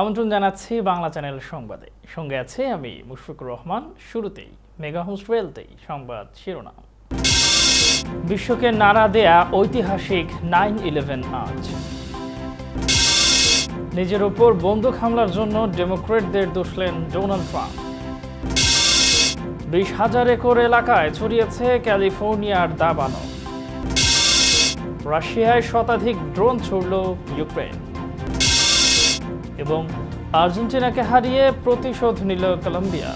আমন্ত্রণ জানাচ্ছি বাংলা চ্যানেল সংবাদে। সঙ্গে আছে আমি মুশফিকুর রহমান। শুরুতেই মেগা হোস্ট ওয়েলতেই সংবাদ শিরোনাম। বিশ্বকে নাড়া দেয়া ঐতিহাসিক নাইন ইলেভেন আজ। নিজের ওপর বন্দুক হামলার জন্য ডেমোক্রেটদের দোষলেন ডোনাল্ড ট্রাম্প। বিশ হাজার একর এলাকায় ছড়িয়েছে ক্যালিফোর্নিয়ার দাবানো রাশিয়ায় শতাধিক ড্রোন ছুড়ল ইউক্রেন। এবং আর্জেন্টিনাকে হারিয়ে প্রতিশোধ নিল কলম্বিয়া।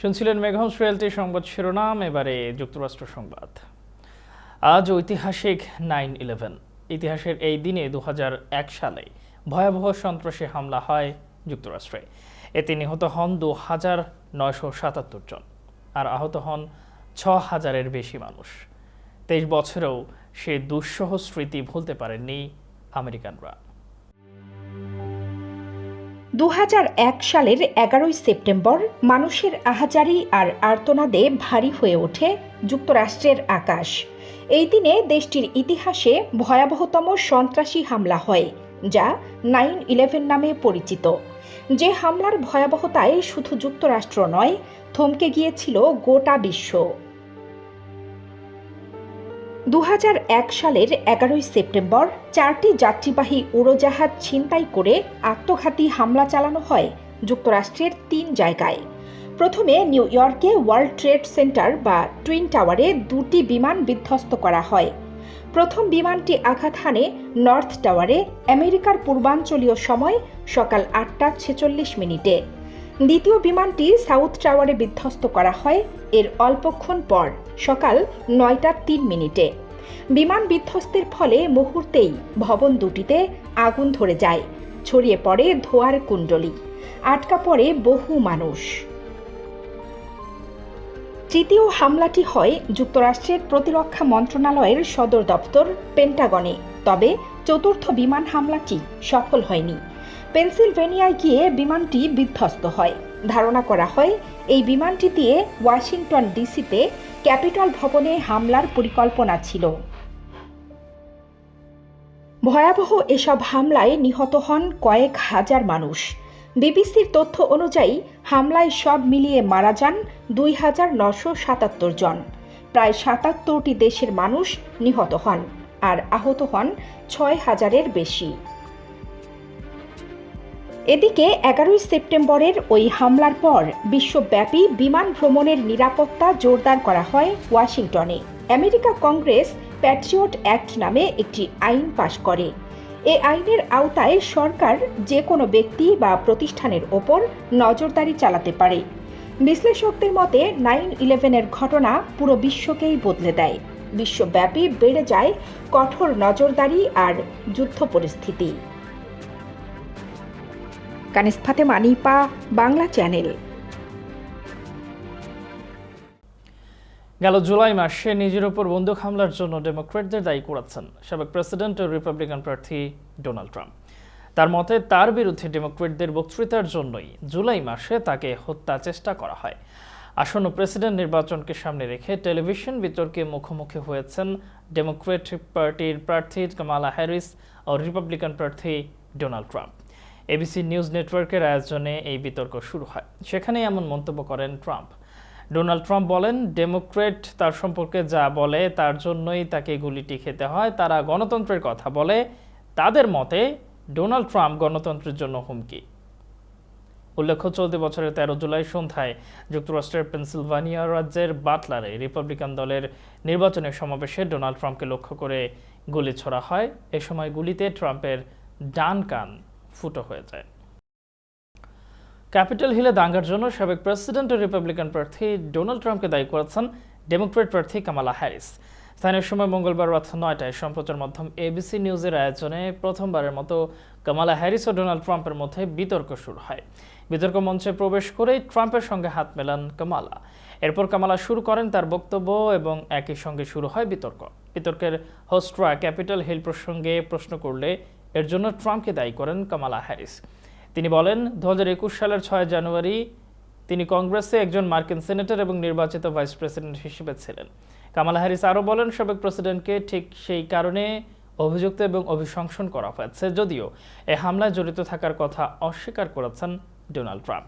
শুনছিলেন মেঘমস রিয়েলটি সংবাদ শিরোনাম, এবারে যুক্তরাষ্ট্র সংবাদ। আজ ঐতিহাসিক নাইন ইলেভেন। ইতিহাসের এই দিনে দু হাজার এক সালে ভয়াবহ সন্ত্রাসী হামলা হয় যুক্তরাষ্ট্রে। এতে নিহত হন দু হাজার নয়শো সাতাত্তর জন আর আহত হন ছ হাজারের বেশি মানুষ। তেইশ বছরেও সে দুঃসহ স্মৃতি ভুলতে পারেননি আমেরিকানরা। দু হাজার এক সালের এগারোই সেপ্টেম্বর মানুষের আহাজারি আর আর্তনাদে ভারী হয়ে ওঠে যুক্তরাষ্ট্রের আকাশ। এই দিনে দেশটির ইতিহাসে ভয়াবহতম সন্ত্রাসী হামলা হয়, যা নাইন ইলেভেন নামে পরিচিত। যে হামলার ভয়াবহতায় শুধু যুক্তরাষ্ট্র নয়, থমকে গিয়েছিল গোটা বিশ্ব। দু হাজার এক সালের এগারোই সেপ্টেম্বর চারটি যাত্রীবাহী উড়োজাহাজ ছিনতাই করে আত্মঘাতী হামলা চালানো হয় যুক্তরাষ্ট্রের তিন জায়গায়। প্রথমে নিউ ইয়র্কে ওয়ার্ল্ড ট্রেড সেন্টার বা টুইন টাওয়ারে দুটি বিমান বিধ্বস্ত করা হয়। প্রথম বিমানটি আঘাত হানে নর্থ টাওয়ারে আমেরিকার পূর্বাঞ্চলীয় সময় সকাল আটটা ছেচল্লিশ মিনিটে। দ্বিতীয় বিমানটি সাউথ টাওয়ারে বিধ্বস্ত করা হয়। এর অল্পক্ষণ পর, সকাল নয়টা তিন মিনিটে। বিমান বিধ্বস্তের ফলে মুহূর্তেই ভবন দুটিতে আগুন ধরে যায়। ছড়িয়ে পড়ে ধোয়ার কুণ্ডলি। আটকা পড়ে বহু মানুষ। তৃতীয় হামলাটি হয় যুক্তরাষ্ট্রের প্রতিরক্ষা মন্ত্রণালয়ের সদর দপ্তর পেন্টাগনে। তবে চতুর্থ বিমান হামলাটি সফল হয়নি। পেনসিলভেনিয়ায় গিয়ে বিমানটি বিধ্বস্ত হয়। ধারণা করা হয়, এই বিমানটি দিয়ে ওয়াশিংটন ডিসিতে ক্যাপিটল ভবনে হামলার পরিকল্পনা ছিল। ভয়াবহ এসব হামলায় নিহত হন কয়েক হাজার মানুষ। বিবিসির তথ্য অনুযায়ী, হামলায় সব মিলিয়ে মারা যান দুই হাজার নশো সাতাত্তর জন। প্রায় সাতাত্তরটি দেশের মানুষ নিহত হন, আর আহত হন ছয় হাজারের বেশি। এদিকে এগারোই সেপ্টেম্বরের ওই হামলার পর বিশ্বব্যাপী বিমান ভ্রমণের নিরাপত্তা জোরদার করা হয় ওয়াশিংটনে। আমেরিকা কংগ্রেস প্যাট্রিয়ট অ্যাক্ট নামে একটি আইন পাশ করে। এ আইনের আওতায় সরকার যে কোনো ব্যক্তি বা প্রতিষ্ঠানের ওপর নজরদারি চালাতে পারে। বিশ্লেষকদের মতে নাইন ইলেভেনের ঘটনা পুরো বিশ্বকেই বদলে দেয়। বিশ্বব্যাপী বেড়ে যায় কঠোর নজরদারি আর যুদ্ধ পরিস্থিতি। কানিস ফাতেমা বাংলা চ্যানেল। গেল জুলাই মাসে নিজের উপর বন্দুক হামলার জন্য ডেমোক্রেটদের দায়ী করেছেন সাবেক প্রেসিডেন্ট ও রিপাবলিকান প্রার্থী ডোনাল্ড ট্রাম্প। তার মতে, তার বিরুদ্ধে ডেমোক্রেটদের বক্তৃতার জন্যই জুলাই মাসে তাকে হত্যা চেষ্টা করা হয়। আসন্ন প্রেসিডেন্ট নির্বাচনকে সামনে রেখে টেলিভিশন বিতর্কে মুখোমুখি হয়েছেন ডেমোক্রেটিক পার্টির প্রার্থী কামালা হ্যারিস ও রিপাবলিকান প্রার্থী ডোনাল্ড ট্রাম্প। এবিসি নিউজ নেটওয়ার্কের আয়োজনে এই বিতর্ক শুরু হয়। সেখানে এমন মন্তব্য করেন ট্রাম্প। ডোনাল্ড ট্রাম্প বলেন ডেমোক্রেট তার সম্পর্কে যা বলে তার জন্যই তাকে গুলিটি খেতে হয়। তারা গণতন্ত্রের কথা বলে। তাদের মতে ডোনাল্ড ট্রাম্প গণতন্ত্রের জন্য হুমকি। উল্লেখ্য, চলতি বছরের তেরো জুলাই সন্ধ্যায় যুক্তরাষ্ট্রের পেনসিলভানিয়া রাজ্যের বাটলারে রিপাবলিকান দলের নির্বাচনের সমাবেশে ডোনাল্ড ট্রাম্পকে লক্ষ্য করে গুলি ছোড়া হয়। এ সময় গুলিতে ট্রাম্পের ডান কান ফুটো হয়ে যায়। ক্যাপিটাল হিলে দাঙ্গার জন্য সাবেক প্রেসিডেন্ট ও রিপাবলিকান প্রার্থী ডোনাল্ড ট্রাম্পকে দায়ী করেছেন ডেমোক্রেট প্রার্থী কামালা হ্যারিস। স্থানীয় সময় মঙ্গলবার রাত নয়টায় সম্প্রচার মাধ্যম এবিসি নিউজের আয়োজনে প্রথমবারের মতো কামালা হ্যারিস ও ডোনাল্ড ট্রাম্পের মধ্যে বিতর্ক শুরু হয়। বিতর্ক মঞ্চে প্রবেশ করেই ট্রাম্পের সঙ্গে হাত মেলান কামালা। এরপর কামালা শুরু করেন তার বক্তব্য এবং একই সঙ্গে শুরু হয় বিতর্ক। বিতর্কের হোস্টরা ক্যাপিটাল হিল প্রসঙ্গে প্রশ্ন করলে এর জন্য ট্রাম্পকে দায়ী করেন কামালা হ্যারিস। তিনি বলেন দু হাজার একুশ সালের ছয় জানুয়ারি তিনি কংগ্রেসে একজন মার্কিন সেনেটর এবং নির্বাচিত ভাইস প্রেসিডেন্ট হিসেবে ছিলেন। কামালা হ্যারিস আরও বলেন, সাবেক প্রেসিডেন্টকে ঠিক সেই কারণে অভিযুক্ত এবং অভিশংসন করা হয়েছে, যদিও এ হামলায় জড়িত থাকার কথা অস্বীকার করেছেন ডোনাল্ড ট্রাম্প।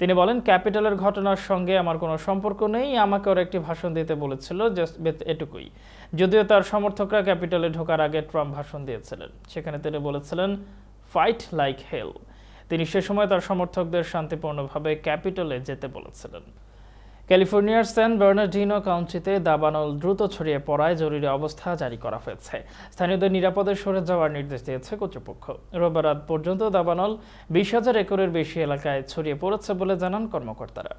তিনি বলেন, ক্যাপিটালের ঘটনার সঙ্গে আমার কোনো সম্পর্ক নেই। আমাকে ওর একটি ভাষণ দিতে বলেছিল, জাস্ট এটুকুই। যদিও তার সমর্থকরা ক্যাপিটালে ঢোকার আগে ট্রাম্প ভাষণ দিয়েছিলেন। সেখানে তিনি বলেছিলেন ফাইট লাইক হেল তিনি সে সময় তার সমর্থকদের শান্তিপূর্ণভাবে ক্যাপিটালে যেতে বলেছিলেন। ক্যালিফোর্নিয়ার স্যান বার্নার্ডিনো কাউন্টিতে দাবানল দ্রুত ছড়িয়ে পড়ায় জরুরি অবস্থা জারি করা হয়েছে। স্থানীয়দের নিরাপদে সরে যাওয়ার নির্দেশ দিয়েছে কর্তৃপক্ষ। রোববার রাত পর্যন্ত দাবানল বিশ হাজার একরের বেশি এলাকায় ছড়িয়ে পড়েছে বলে জানান কর্মকর্তারা।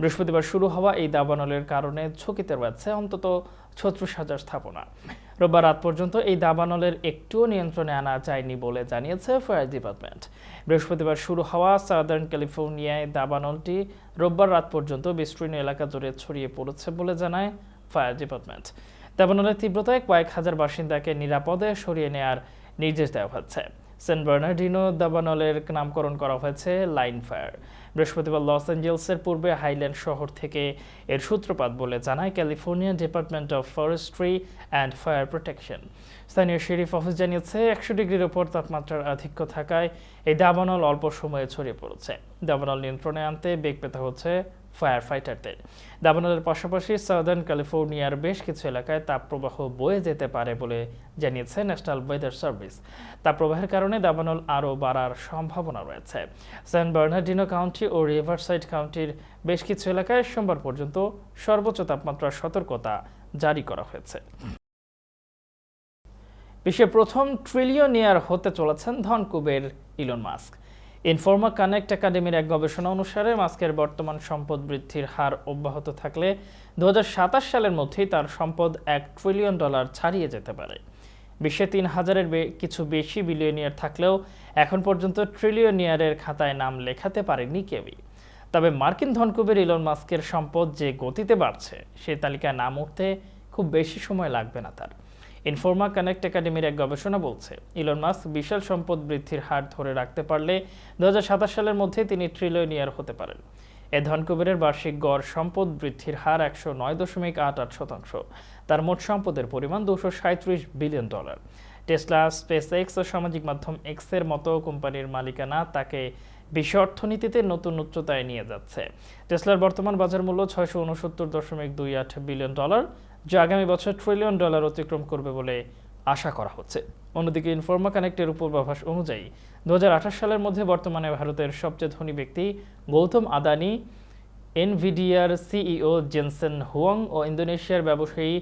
বৃহস্পতিবার শুরু হওয়া এই দাবানলের কারণে ঝুঁকিতে রয়েছে অন্তত ছত্রিশ হাজার স্থাপনা। রোববার রাত পর্যন্ত এই দাবানলের একটুও নিয়ন্ত্রণে আনা যায়নি বলে জানিয়েছে ফায়ার ডিপার্টমেন্ট। বৃহস্পতিবার শুরু হওয়া সাদার্ন ক্যালিফোর্নিয়ায় দাবানলটি রোববার রাত পর্যন্ত বিস্তীর্ণ এলাকা জুড়ে ছড়িয়ে পড়েছে বলে জানায় ফায়ার ডিপার্টমেন্ট। দাবানলের তীব্রতায় কয়েক হাজার বাসিন্দাকে নিরাপদে সরিয়ে নেয়ার নির্দেশ দেওয়া হচ্ছে সেন্ট বার্নার্ডিনো দাবানলের নামকরণ করা হয়েছে লাইন ফায়ার। বৃহস্পতিবার লস অ্যাঞ্জেলসের পূর্বে হাইল্যান্ড শহর থেকে এর সূত্রপাত বলে জানায় California department of forestry and fire protection. স্থানীয় শেরিফ অফিস জানিয়েছে, একশো ডিগ্রির ওপর তাপমাত্রার আধিক্য থাকায় এই দাবানল অল্প সময়ে ছড়িয়ে পড়েছে। দাবানল নিয়ন্ত্রণে আনতে বেগ পেতে হচ্ছে ফায়ার ফাইটারদের দাবানলের পাশাপাশি সাউদার্ন ক্যালিফোর্নিয়ার বেশ কিছু এলাকায় তাপপ্রবাহ বয়ে যেতে পারে বলে জানিয়েছে ন্যাশনাল ওয়েদার সার্ভিস তাপপ্রবাহের কারণে দাবানল আরও বাড়ার সম্ভাবনা রয়েছে। স্যান বার্নার্ডিনো কাউন্টি ও রিভারসাইড কাউন্টির বেশ কিছু এলাকায় সোমবার পর্যন্ত সর্বোচ্চ তাপমাত্রার সতর্কতা জারি করা হয়েছে। বিশ্বের প্রথম ট্রিলিয়নিয়ার হতে চলেছেন ধনকুবের ইলন মাস্ক ইনফর্মা কানেক্ট একাডেমির এক গবেষণা অনুসারে মাস্কের বর্তমান সম্পদ বৃদ্ধির হার অব্যাহত থাকলে দু সালের মধ্যেই তার সম্পদ এক ট্রিলিয়ন ডলার ছাড়িয়ে যেতে পারে। বিশ্বে তিন হাজারের কিছু বেশি বিলিয়নিয়ার থাকলেও এখন পর্যন্ত ট্রিলিয়নিয়ারের খাতায় নাম লেখাতে পারেনি কেউই। তবে মার্কিন ধনকুবের ইলন মাস্কের সম্পদ যে গতিতে বাড়ছে সেই তালিকায় নাম উঠতে খুব বেশি সময় লাগবে না তার। ইনফর্মা কানেক্ট একাডেমির এক গবেষণা বলছে, ইলন মাস্ক বিশাল সম্পদ বৃদ্ধির হার ধরে রাখতে পারলে দু সালের মধ্যে তিনি ট্রিলিয়নিয়ার হতে পারেন। এ ধনকুবেরের বার্ষিক গড় সম্পদ বৃদ্ধির হার একশো নয় দশমিক আট আট শতাংশ। তার মোট সম্পদের পরিমাণ দুশো সাঁত্রিশ billion dollar. Tesla SpaceX ও সামাজিক মাধ্যম এক্সের মতো কোম্পানির মালিকানা তাকে বিশ্ব অর্থনীতিতে নতুন উচ্চতায় নিয়ে যাচ্ছে। টেসলার বর্তমান বাজার মূল্য ছয়শো উনসত্তর দশমিক দুই আট বিলিয়ন ডলার। যা আগামী বছর ট্রিলিয়ন ডলার অতিক্রম করবে বলে আশা করা হচ্ছে। অন্যদিকে ইনফর্মা কানেক্টের পূর্বাভাস অনুযায়ী দু হাজার আঠাশ সালের মধ্যে বর্তমানে ভারতের সবচেয়ে ধনী ব্যক্তি গৌতম আদানি এনভিডিয়ার সিইও জেনসেন হুয়াং ও ইন্দোনেশিয়ার ব্যবসায়ী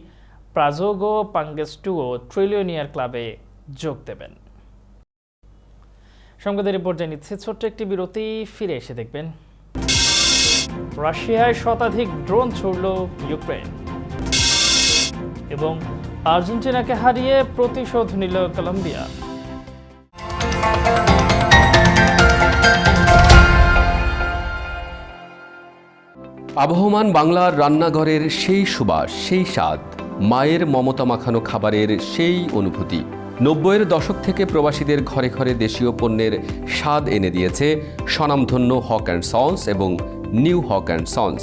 প্রাজোগো পাঙ্গেস্টুও ট্রিলিয়নিয়ার ক্লাবে যোগ দেবেন। সংবাদের রিপোর্ট জানিয়েছে, ছোট্ট একটি বিরতি, ফিরে এসে দেখবেন। রাশিয়ায় শতাধিক ড্রোন ছুড়ল ইউক্রেন। এবং আর্জেন্টিনাকে হারিয়ে প্রতিশোধ নিল কলম্বিয়া। আবহমান বাংলার রান্নাঘরের সেই সুবাস, সেই স্বাদ, মায়ের মমতা মাখানো খাবারের সেই অনুভূতি, নব্বইয়ের দশক থেকে প্রবাসীদের ঘরে ঘরে দেশীয় পণ্যের স্বাদ এনে দিয়েছে স্বনামধন্য হক অ্যান্ড সন্স এবং new Haque and Sons.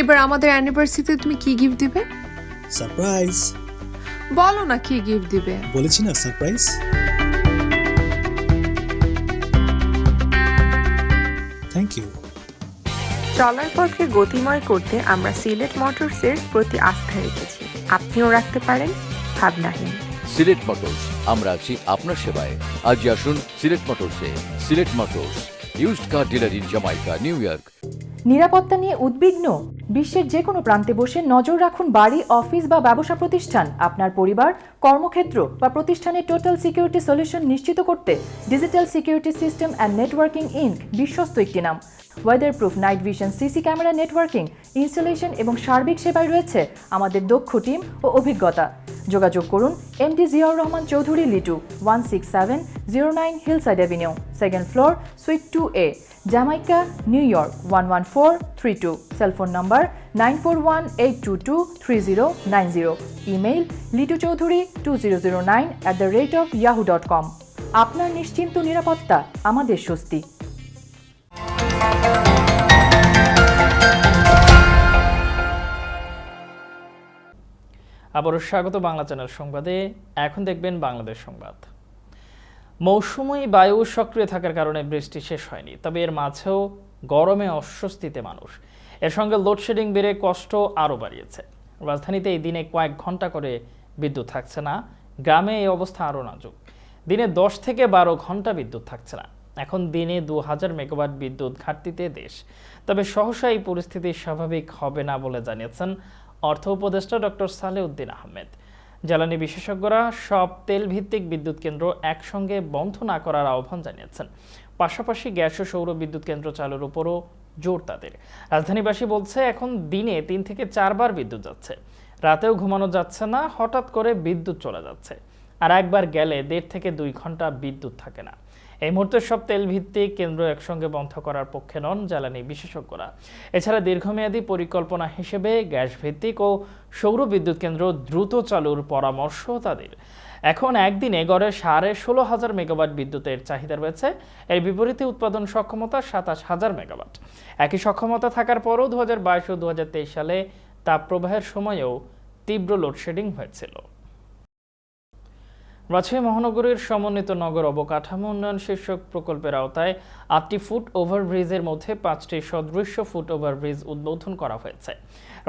এবার আমাদের অ্যানিভার্সারিতে তুমি কি গিফট দিবে? সারপ্রাইজ বলো না কি গিফট দিবে। বলেছি না সারপ্রাইজ থ্যাংক ইউ চলার পথকে গতিময় করতে আমরা সিলেট মোটরসের প্রতি আস্থা রেখেছি। আপনিও রাখতে পারেন ভাবনাহীন। সিলেট মোটরস আমরা আছি আপনার সেবায়। আজই আসুন Sylhet মোটরসে। Sylhet Motors used car dealer in Jamaica New York নিরাপত্তা নিয়ে উদ্বিগ্ন? বিশ্বের যে কোনো প্রান্তে বসে নজর রাখুন বাড়ি, অফিস বা ব্যবসা প্রতিষ্ঠান। আপনার পরিবার, কর্মক্ষেত্র বা প্রতিষ্ঠানের টোটাল সিকিউরিটি সলিউশন নিশ্চিত করতে digital security system and networking inc বিশ্বস্ত একটি নাম। Weatherproof night vision, CC camera networking, installation এবং সার্বিক সেবায় রয়েছে আমাদের দক্ষ টিম ও অভিজ্ঞতা। যোগাযোগ করুন MD Ziaur Rahman Chowdhury Litu, one six seven zero nine Hillside avenue, second floor, suite two A. Jamaica New York one one four three two cellphone number nine four one eight two two three zero nine zero email Litu Chowdhury two zero zero nine at the rate of Yahoo dot com আপনার নিশ্চিন্ত নিরাপত্তা আমাদের স্বস্তি। আবারও স্বাগত Bangla channel সংবাদে। এখন দেখবেন বাংলাদেশ সংবাদ। মৌসুমী বায়ু সক্রিয় থাকার কারণে বৃষ্টি শেষ হয়নি, তবে এর মাঝেও গরমে অস্বস্তিতে মানুষ। এর সঙ্গে লোডশেডিং বেড়ে কষ্ট আরও বাড়িয়েছে। রাজধানীতে এই দিনে কয়েক ঘণ্টা করে বিদ্যুৎ থাকছে না, গ্রামে এই অবস্থা আরও নাজুক। দিনে দশ থেকে বারো ঘণ্টা বিদ্যুৎ থাকছে না। এখন দিনে দু হাজার মেগাওয়াট বিদ্যুৎ ঘাটতিতে দেশ। তবে সহসা এই পরিস্থিতি স্বাভাবিক হবে না বলে জানিয়েছেন অর্থ উপদেষ্টা ডক্টর সালেউদ্দিন আহমেদ। জ্বালানি বিশেষজ্ঞরা সব তেল ভিত্তিক বিদ্যুৎ কেন্দ্র একসঙ্গে বন্ধ না করার আহ্বান জানিয়েছেন। পাশাপাশি গ্যাস ও সৌর বিদ্যুৎ কেন্দ্র চালুর উপরও জোর তাদের। রাজধানীবাসী বলছে, এখন দিনে তিন থেকে চারবার বিদ্যুৎ যাচ্ছে। রাতেও ঘুমানো যাচ্ছে না, হঠাৎ করে বিদ্যুৎ চলে যাচ্ছে। আর একবার গেলে দেড় থেকে দুই ঘণ্টা বিদ্যুৎ থাকে না। এই মুহূর্তে সব তেল ভিত্তিক কেন্দ্র একসঙ্গে বন্ধ করার পক্ষে নন জ্বালানি বিশেষজ্ঞরা। এছাড়া দীর্ঘমেয়াদী পরিকল্পনা হিসেবে গ্যাস ভিত্তিক ও সৌর বিদ্যুৎ কেন্দ্র দ্রুত চালুর পরামর্শ তাদের। এখন একদিনে গড়ে সাড়ে ষোলো হাজার মেগাওয়াট বিদ্যুতের চাহিদা রয়েছে। এর বিপরীতে উৎপাদন সক্ষমতা সাতাশ হাজার মেগাওয়াট। একই সক্ষমতা থাকার পরও দু হাজার বাইশ ও দু হাজার তেইশ সালে তাপপ্রবাহের সময়েও তীব্র লোডশেডিং হয়েছিল। রাজশাহী মহানগরীর সমন্বিত নগর অবকাঠামো উন্নয়ন শীর্ষক প্রকল্পের আওতায় আটটি ফুট ওভারব্রিজের মধ্যে পাঁচটি সদৃশ্য ফুট ওভারব্রিজ উদ্বোধন করা হয়েছে।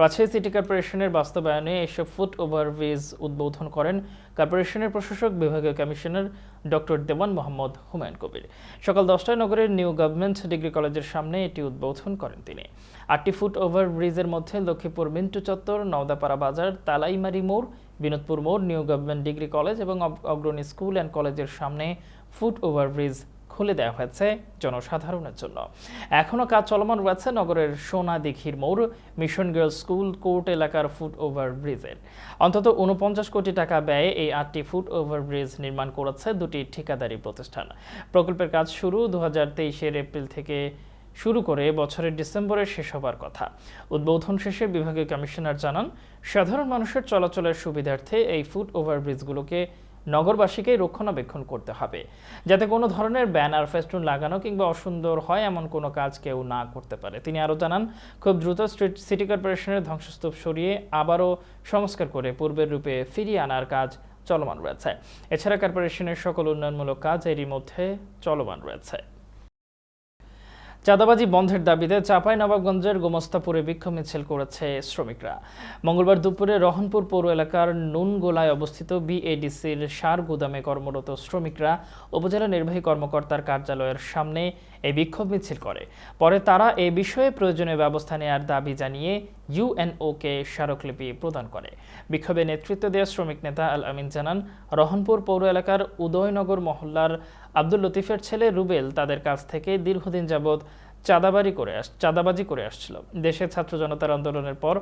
রাজশাহী সিটি কর্পোরেশনের বাস্তবায়নে এসব ফুট ওভারব্রিজ উদ্বোধন করেন কর্পোরেশনের প্রশাসক, বিভাগীয় কমিশনার ডক্টর দেওয়ান মোহাম্মদ হুমায়ুন কবির। সকাল দশটায় নগরের নিউ গভর্নমেন্ট ডিগ্রি কলেজের সামনে এটি উদ্বোধন করেন তিনি। আটটি ফুট ওভারব্রিজের মধ্যে লক্ষ্মীপুর মিন্টু চত্বর, নওদাপাড়া বাজার, তালাইমারি মোড় বিনোদপুর মোড়, নিউ গভর্নমেন্ট ডিগ্রি কলেজ এবং অগ্রণী স্কুল অ্যান্ড কলেজের সামনে ফুট ওভারব্রিজ খুলে দেওয়া হয়েছে জনসাধারণের জন্য। এখনও কাজ চলমান রয়েছে নগরের সোনা দিঘির মোড়, মিশন গার্লস স্কুল কোর্ট এলাকার ফুট ওভার ব্রিজের। অন্তত উনপঞ্চাশ কোটি টাকা ব্যয়ে এই আটটি ফুট ওভার ব্রিজ নির্মাণ করেছে দুটি ঠিকাদারি প্রতিষ্ঠান। প্রকল্পের কাজ শুরু দু হাজার এপ্রিল থেকে শুরু করে বছরের ডিসেম্বরে শেষ হবার কথা। উদ্বোধন শেষে বিভাগীয় কমিশনার জানান, সাধারণ মানুষের চলাচলের সুবিধার্থে এই ফুট ওভারব্রিজগুলোকে নগরবাসীকে রক্ষণাবেক্ষণ করতে হবে। যাতে কোনো ধরনের ব্যানার, ফেস্টুন লাগানো কিংবা অসুন্দর হয় এমন কোনো কাজ কেউ না করতে পারে। তিনি আরও জানান, খুব দ্রুত স্ট্রিট সিটি কর্পোরেশনের ধ্বংসস্তূপ সরিয়ে আবারও সংস্কার করে পূর্বের রূপে ফিরিয়ে আনার কাজ চলমান রয়েছে। এছাড়া কর্পোরেশনের সকল উন্নয়নমূলক কাজ এরই মধ্যে চলমান রয়েছে। চাঁদাবাজি বন্ধের দাবিতে চাঁপাই নবাবগঞ্জের গোমস্তাপুরে বিক্ষোভ মিছিল করেছে শ্রমিকরা। মঙ্গলবার দুপুরে রহনপুর পৌর এলাকার নুনগোলায় অবস্থিত বিএডিসির সার গুদামে কর্মরত শ্রমিকরা, উপজেলা নির্বাহী কর্মকর্তার কার্যালয়ের সামনে এই বিক্ষোভ মিছিল করে। পরে তারা এ বিষয়ে প্রয়োজনীয় ব্যবস্থা নেওয়ার দাবি জানিয়ে ইউএনওকে স্মারকলিপি প্রদান করে। বিক্ষোভে নেতৃত্ব দেওয়া শ্রমিক নেতা আল আমিন জানান, রহনপুর পৌর এলাকার উদয়নগর মহল্লার আব্দুল লতিফের ছেলে রুবেল তাদের কাছ থেকে দীর্ঘদিন যাবৎ চাঁদাবাজি করে চাঁদাবাজি করে আসছিল। দেশের ছাত্র জনতার আন্দোলনের পর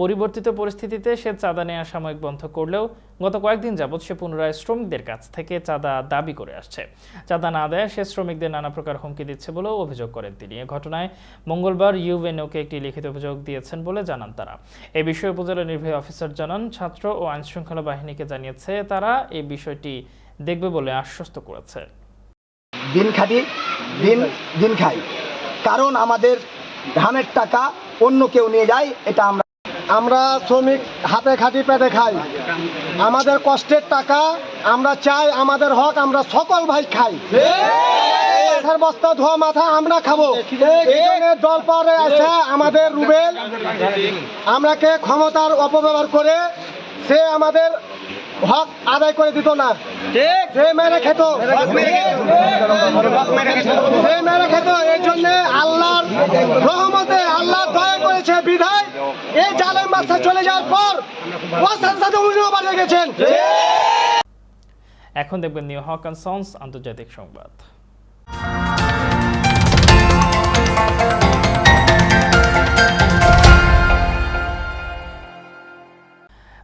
পরিবর্তিত পরিস্থিতিতে সে চাঁদা নেওয়া সাময়িক বন্ধ করলেও গত কয়েকদিন যাবৎ সে পুনরায় শ্রমিকদের কাছ থেকে চাঁদা দাবি করে আসছে। চাঁদা না দেয় সে শ্রমিকদের নানা প্রকার হুমকি দিচ্ছে বলেও অভিযোগ করেন তিনি। এ ঘটনায় মঙ্গলবার ইউএনওকে একটি লিখিত অভিযোগ দিয়েছেন বলে জানান তারা। এ বিষয়ে উপজেলা নির্বাহী অফিসার জানান, ছাত্র ও আইনশৃঙ্খলা বাহিনীকে জানিয়েছে তারা এই বিষয়টি দেখবে বলে আশ্বস্ত করেছে। দিন খাটি, দিন দিন খাই। কারণ আমাদের ধানের টাকা অন্য কেউ নিয়ে যায়, এটা আমরা আমরা শ্রমিক হাতে খাটি পেটে খাই। আমাদের কষ্টের টাকা আমরা চাই, আমাদের হক আমরা সকল ভাই খাই। মাথার বস্তা, ধোয়া মাথা আমরা খাব। দল পরে আছে আমাদের রুবেল। আমরাকে ক্ষমতার অপব্যবহার করে সে আমাদের হক আদায় করে দিত না। সে মেরে খেত। সে মেরে খেত। এই জন্য আল্লাহর রহমতে আল্লাহ দয়া করেছে বিধায় এই জালেম বাচ্চা চলে যাওয়ার পর ও সাথে সাথে উনিও বাড়িয়ে গেছেন। এখন দেখবেন নিউ হক অ্যান্ড সন্স আন্তর্জাতিক সংবাদ।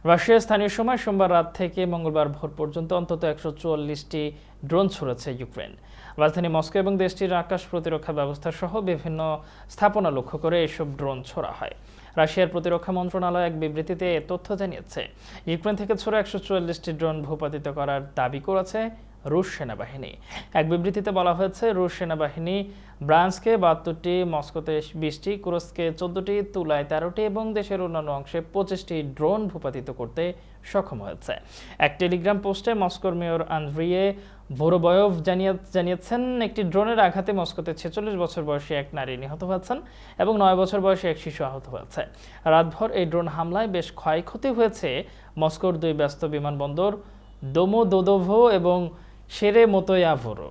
রাশিয়ার স্থানীয় সময় সোমবার রাত থেকে মঙ্গলবার ভোর পর্যন্ত অন্তত একশো ড্রোন ছুড়েছে ইউক্রেন। রাজধানী মস্কো এবং দেশটির আকাশ প্রতিরক্ষা ব্যবস্থা সহ বিভিন্ন স্থাপনা লক্ষ্য করে এসব ড্রোন ছোড়া হয়। রাশিয়ার প্রতিরক্ষা মন্ত্রণালয় এক বিবৃতিতে এ তথ্য জানিয়েছে। ইউক্রেন থেকে ছোড়া একশো চুয়াল্লিশটি ড্রোন ভূপাতিত করার দাবি করেছে রুশ সেনাবাহিনী। এক বিবৃতিতে বলা হয়েছে, রুশ সেনাবাহিনী ব্রান্সকে বাহাত্তরটি, মস্কোতে বিশটি, কুরস্কে চোদ্দটি, তুলায় তেরোটি এবং দেশের অন্যান্য অংশে পঁচিশটি ড্রোন ভূপাতিত করতে সক্ষম হয়েছে। এক টেলিগ্রাম পোস্টে মস্কোর মেয়র আন্দ্রিয়ে ভোরোবয়ভ জানিয়ে জানিয়েছেন, একটি ড্রোনের আঘাতে মস্কোতে ছেচল্লিশ বছর বয়সী এক নারী নিহত হয়েছেন এবং নয় বছর বয়সী এক শিশু আহত হয়েছে। রাতভর এই ড্রোন হামলায় বেশ ক্ষয়ক্ষতি হয়েছে মস্কোর দুই ব্যস্ত বিমানবন্দর দোমো দোমোদোদোভো এবং সেরে মোতোয়াভোরো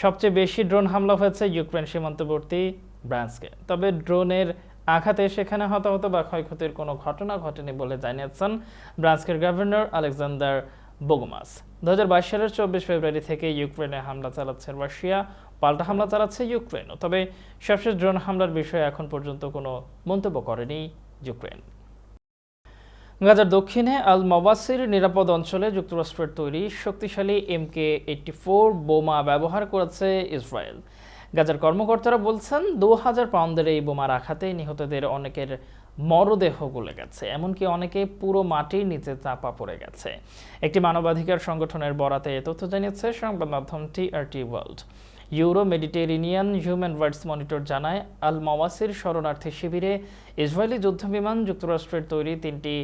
সবচেয়ে বেশি ড্রোন হামলা হয়েছে ইউক্রেন সীমান্তবর্তী ব্রান্সকে। তবে ড্রোনের আঘাতে সেখানে হতাহত বা ক্ষয়ক্ষতির কোনো ঘটনা ঘটেনি বলে জানিয়েছেন ব্রান্সকের গভর্নর আলেকজান্ডার বোগমাস। দু সালের চব্বিশ ফেব্রুয়ারি থেকে ইউক্রেনে হামলা চালাচ্ছে রাশিয়া, পাল্টা হামলা চালাচ্ছে ইউক্রেনও তবে সবশেষ ড্রোন হামলার বিষয়ে এখন পর্যন্ত কোনো মন্তব্য করেনি ইউক্রেন। গাজার দক্ষিণে আল মবাসির নিরাপদ অঞ্চলে যুক্তরাষ্ট্রের তৈরি শক্তিশালী এমকে এইটটি ফোর বোমা ব্যবহার করেছে ইসরায়েল। গাজার কর্মকর্তারা বলছেন, দু হাজার পাউন্ডের এই বোমার আঘাতে নিহতদের অনেকের মরদেহ গলে গেছে, এমনকি অনেকে পুরো মাটির নিচে চাপা পড়ে গেছে। একটি মানবাধিকার সংগঠনের বরাতে এ তথ্য জানিয়েছে সংবাদ মাধ্যম TRT world. Euro Mediterranean human rights monitor জানায়, আল মাওয়াসির শরণার্থী শিবিরে ইসরায়েলি যুদ্ধবিমান যুক্তরাষ্ট্রের তৈরি তিনটি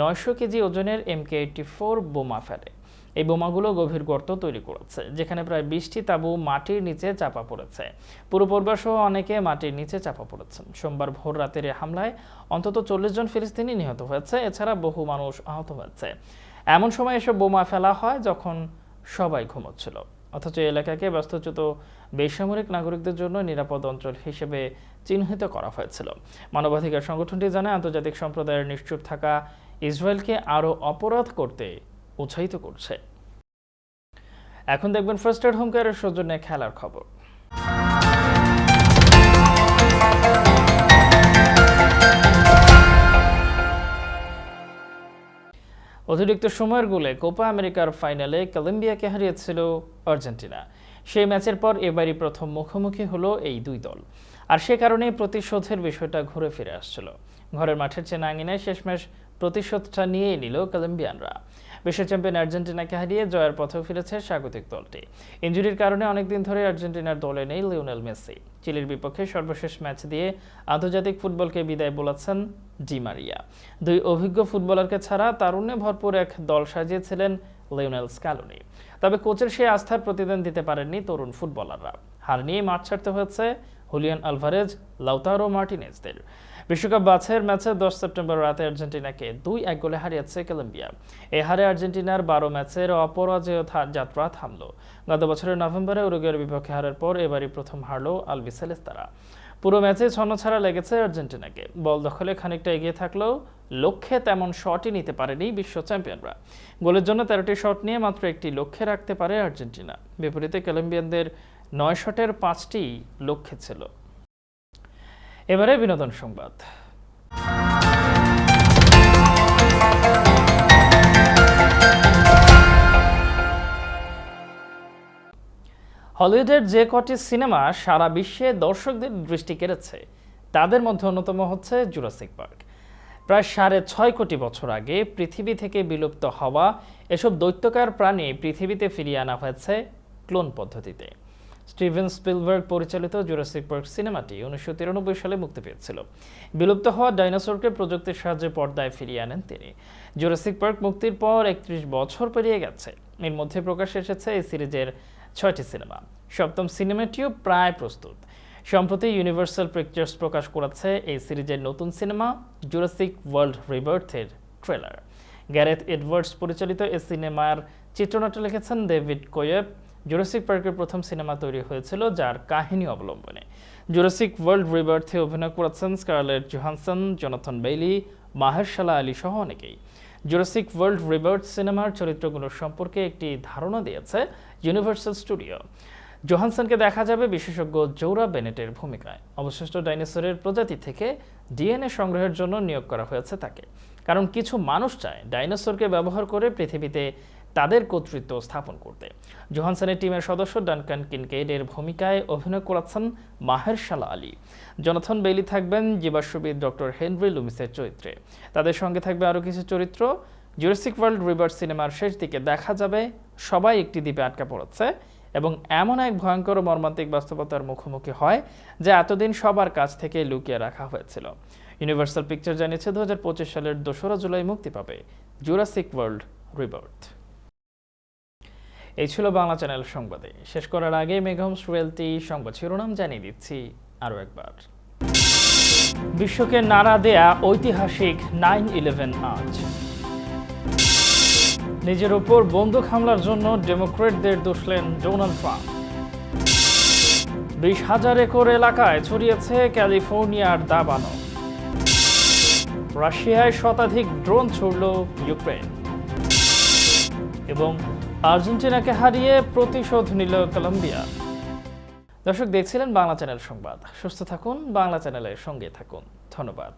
নয়শো কেজি ওজনের এমকে এইটটি ফোর বোমা ফেলে। এই বোমাগুলো গভীর গর্ত তৈরি করেছে, যেখানে প্রায় বিশটি তাঁবু মাটির নিচে চাপা পড়েছে। পুরো সহ অনেকে মাটির নিচে চাপা পড়েছেন। সোমবার ভোর রাতের হামলায় অন্তত চল্লিশ জন ফিলিস্তিনি নিহত হয়েছে, এছাড়া বহু মানুষ আহত হয়েছে। এমন সময় এসব বোমা ফেলা হয় যখন সবাই ঘুমোচ্ছিল। অথচ এলাকাকে ব্যস্তচ্যুত বেসামরিক নাগরিকদের জন্য নিরাপদ অঞ্চল হিসেবে চিহ্নিত করা হয়েছিল। মানবাধিকার সংগঠনটি জানায়, আন্তর্জাতিক সম্প্রদায়ের নিশ্চুপ থাকা ইসরায়েলকে আরও অপরাধ করতে উৎসাহিত করছে। এখন দেখবেন ফার্স্ট এড হোম কেয়ারের সৌজন্যে খেলার খবর। অতিরিক্ত সময়ের গোলে কোপা আমেরিকার ফাইনালে কলম্বিয়াকে হারিয়েছিল আর্জেন্টিনা। সেই ম্যাচের পর এবারই প্রথম মুখোমুখি হলো এই দুই দল। আর সে কারণেই প্রতিশোধের বিষয়টা ঘুরে ফিরে আসছিল। ঘরের মাঠের চেনা আঙিনায় শেষমেশ প্রতিশোধটা নিয়েই নিল কলম্বিয়ানরা। বিশ্ব চ্যাম্পিয়ন আর্জেন্টিনাকে হারিয়ে জয়ের পথেও ফিরেছে স্বাগতিক দলটি। ইঞ্জুরির কারণে অনেকদিন ধরে আর্জেন্টিনার দলে নেই লিওনেল মেসি। চিলির বিপক্ষে সর্বশেষ ম্যাচ দিয়ে আন্তর্জাতিক ফুটবলকে বিদায় বলেছেন ডি মারিয়া। দুই অভিজ্ঞ ফুটবলারকে ছাড়া তারুণ্যে ভরপুর এক দল সাজিয়েছিলেন লিওনেল স্ক্যালোনি তবে কোচের সেই আস্থার প্রতিদান দিতে পারেননি তরুণ ফুটবলাররা। হার নিয়ে মাঠ ছাড়তে হয়েছে হুলিয়ান আলভারেজ, লাউতারো মার্টিনেজদের। বিশ্বকাপ বাছাইয়ের ম্যাচে দশ সেপ্টেম্বর রাতে আর্জেন্টিনাকে দুই এক গোলে হারিয়েছে কলম্বিয়া। এ হারে আর্জেন্টিনার বারো ম্যাচের অপরাজেয় যাত্রা থামল। গত বছরের নভেম্বরে উরুগুয়ের বিপক্ষে হারার পর এবারই প্রথম হারল আলবিসেলেস তারা পুরো ম্যাচে ছন্নছাড়া লেগেছে আর্জেন্টিনাকে। বল দখলে খানিকটা এগিয়ে থাকলেও লক্ষ্যে তেমন শটই নিতে পারেনি বিশ্ব চ্যাম্পিয়নরা। গোলের জন্য তেরোটি শট নিয়ে মাত্র একটি লক্ষ্যে রাখতে পারে আর্জেন্টিনা। বিপরীতে কলম্বিয়ানদের নয় শটের পাঁচটি লক্ষ্যে ছিল। এবারে বিনোদন সংবাদ। হলিউডের যে কটি সিনেমা সারা বিশ্বে দর্শকদের দৃষ্টি কেড়েছে, তাদের মধ্যে অন্যতম হচ্ছে জুরাসিক পার্ক। প্রায় সাড়ে ছয় কোটি বছর আগে পৃথিবী থেকে বিলুপ্ত হওয়া এসব দৈত্যকার প্রাণী পৃথিবীতে ফিরিয়ে আনা হয়েছে ক্লোন পদ্ধতিতে। স্টিভেন স্পিলবার্গ পরিচালিত জুরাসিক পার্ক সিনেমাটি উনিশশো তিরানব্বই সালে মুক্তি পেয়েছিল। বিলুপ্ত হওয়া ডাইনোসরকে প্রযুক্তির সাহায্যে পর্দায় ফিরিয়ে আনেন তিনি। জুরাসিক পার্ক মুক্তির পর একত্রিশ বছর পেরিয়ে গেছে। এর মধ্যে প্রকাশ্যে এসেছে এই সিরিজের ছয়টি সিনেমা। সপ্তম সিনেমাটিও প্রায় প্রস্তুত। সম্প্রতি ইউনিভার্সাল পিকচার্স প্রকাশ করেছে এই সিরিজের নতুন সিনেমা জুরাসিক ওয়ার্ল্ড রিবার্থের ট্রেলার। গ্যারেথ এডওয়ার্ডস পরিচালিত এই সিনেমার চিত্রনাট্য লিখেছেন ডেভিড কোয়েব জুরাসিক পার্কের প্রথম সিনেমা তৈরি হয়েছিল, যার কাহিনী অবলম্বনে। জুরাসিক ওয়ার্ল্ড রিবার্থে অভিনয় করেছেন Scarlett Johansson Jonathan Bailey Mahershala Ali সহ অনেকেই। জুরাসিক ওয়ার্ল্ড রিবার্থ সিনেমার চরিত্রগুলোর সম্পর্কে একটি ধারণা দিয়েছে ইউনিভার্সাল স্টুডিও জোহানসনকে দেখা যাবে বিশেষজ্ঞ জৌরা বেনেটের ভূমিকায়। অবশিষ্ট ডাইনোসরের প্রজাতি থেকে ডিএনএ সংগ্রহের জন্য নিয়োগ করা হয়েছে তাকে। কারণ কিছু মানুষ চায় ডাইনোসরকে ব্যবহার করে পৃথিবীতে তাদের কর্তৃত্ব স্থাপন করতে। জোহানসনের টিমের সদস্য ডানকান কিনকেডের ভূমিকায় অভিনয় করাচ্ছেন মাহের শালা আলী। জনাথন বেইলি থাকবেন জীবাশ্মবিদ ডক্টর হেনরি লুমিসের চরিত্রে। তাদের সঙ্গে থাকবে আরও কিছু চরিত্র। জুরাসিক ওয়ার্ল্ড রিভার সিনেমার শেষ দিকে দেখা যাবে, সবাই একটি দ্বীপে আটকা পড়েছে এবং এমন এক ভয়ঙ্কর মর্মান্তিক বাস্তবতার মুখোমুখি হয় যা এতদিন সবার কাছ থেকে লুকিয়ে রাখা হয়েছিল। ইউনিভার্সাল পিকচার জানিয়েছে দু হাজার পঁচিশ সালের দোসরা জুলাই মুক্তি পাবে জুরাসিক ওয়ার্ল্ড রিবার্থ এই ছিল বাংলা চ্যানেল সংবাদে। শেষ করার আগে মেঘমস রিয়েলটি সংবাদ শিরোনাম জানিয়ে দিচ্ছি আরও একবার। বিশ্বকে নাড়া দেয়া ঐতিহাসিক নাইন ইলেভেন আজ। নিজের ওপর বন্দুক হামলার জন্য ডেমোক্রেটদের দোষলেন ডোনাল্ড ট্রাম্প। বিশ হাজার একর এলাকায় ছড়িয়েছে ক্যালিফোর্নিয়ার দাবানো রাশিয়ায় শতাধিক ড্রোন ছুড়ল ইউক্রেন। এবং আর্জেন্টিনাকে হারিয়ে প্রতিশোধ নিল কলম্বিয়া। দর্শক, দেখছিলেন বাংলা চ্যানেল সংবাদ। সুস্থ থাকুন, বাংলা চ্যানেলের সঙ্গে থাকুন। ধন্যবাদ।